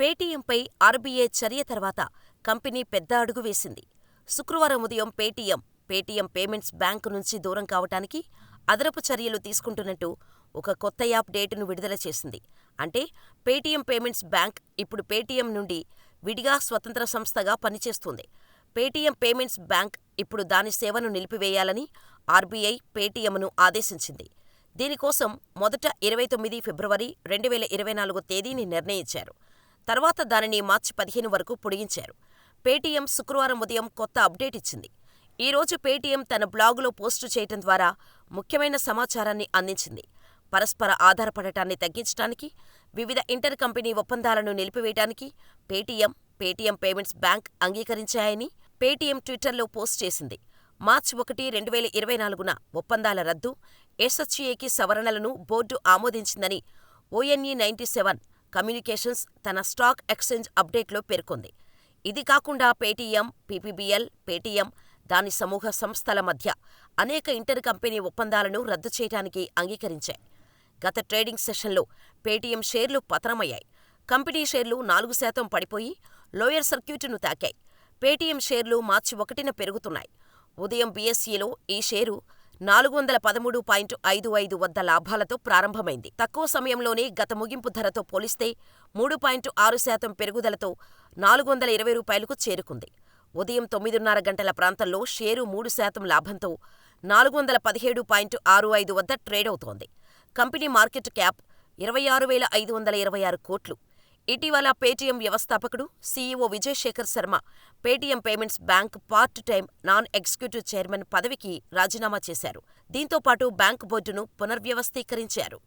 పేటీఎంపై RBI చర్య తర్వాత company పెద్ద అడుగు వేసింది. శుక్రవారం ఉదయం పేటీఎం, పేటీఎం పేమెంట్స్ బ్యాంక్ నుంచి దూరం కావటానికి అదనపు చర్యలు తీసుకుంటున్నట్టు ఒక కొత్త యాప్ డేటును విడుదల చేసింది. అంటే పేటీఎం పేమెంట్స్ బ్యాంక్ ఇప్పుడు పేటీఎం నుండి విడిగా స్వతంత్ర సంస్థగా పనిచేస్తుంది. పేటీఎం పేమెంట్స్ బ్యాంక్ ఇప్పుడు దాని సేవను నిలిపివేయాలని ఆర్బీఐ పేటీఎంను ఆదేశించింది. దీనికోసం మొదట ఇరవై తొమ్మిది ఫిబ్రవరి రెండువేల ఇరవై నాలుగు తేదీని నిర్ణయించారు. తర్వాత దానిని మార్చి పదిహేను వరకు పొడిగించారు. పేటీఎం శుక్రవారం ఉదయం కొత్త అప్డేట్ ఇచ్చింది. ఈ రోజు పేటీఎం తన బ్లాగులో పోస్టు చేయటం ద్వారా ముఖ్యమైన సమాచారాన్ని అందించింది. పరస్పర ఆధారపడటాన్ని తగ్గించటానికి, వివిధ ఇంటర్ కంపెనీ ఒప్పందాలను నిలిపివేయటానికి పేటీఎం, పేటీఎం పేమెంట్స్ బ్యాంక్ అంగీకరించాయని పేటీఎం ట్విట్టర్లో పోస్ట్ చేసింది. మార్చి ఒకటి రెండు వేల ఇరవై నాలుగున ఒప్పందాల రద్దు, ఎస్హెచ్ఏకి సవరణలను board ఆమోదించిందని O N E ninety seven communications తన స్టాక్ ఎక్స్చేంజ్ అప్డేట్లో పేర్కొంది. ఇది కాకుండా పేటీఎం, పీపీబీఎల్, పేటీఎం, దాని సమూహ సంస్థల మధ్య అనేక ఇంటర్ కంపెనీ ఒప్పందాలను రద్దు చేయటానికి అంగీకరించాయి. గత ట్రేడింగ్ సెషన్లో పేటీఎం షేర్లు పతనమయ్యాయి. కంపెనీ షేర్లు నాలుగు శాతం పడిపోయి లోయర్ సర్క్యూట్ను తాకాయి. పేటీఎం షేర్లు మార్చి ఒకటిన పెరుగుతున్నాయి. ఉదయం బీఎస్ఈలో ఈ షేరు నాలుగు వందల పదమూడు పాయింట్ ఐదు ఐదు వద్ద లాభాలతో ప్రారంభమైంది. తక్కువ సమయంలోనే గత ముగింపు ధరతో పోలిస్తే మూడు పాయింట్ ఆరు శాతం పెరుగుదలతో నాలుగు వందల ఇరవై రూపాయలకు చేరుకుంది. ఉదయం తొమ్మిదిన్నర గంటల ప్రాంతంలో షేరు మూడు శాతం లాభంతో నాలుగు వందల పదిహేడు పాయింట్ ఆరు ఐదు వద్ద ట్రేడవుతోంది. కంపెనీ మార్కెట్ క్యాప్ ఇరవై ఆరు వేల ఐదు వందల ఇరవై ఆరు కోట్లు. ఇటీవల పేటీఎం వ్యవస్థాపకుడు, CEO Vijay Shekhar Sharma Paytm payments bank part time non executive chairman పదవికి రాజీనామా చేశారు. దీంతో పాటు బ్యాంక్ బోర్డును పునర్వ్యవస్థీకరించారు.